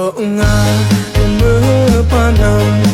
တော့ငါမပန်းတော့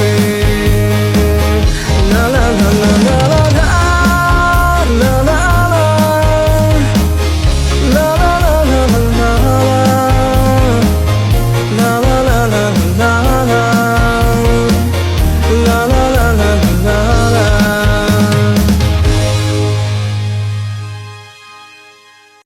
away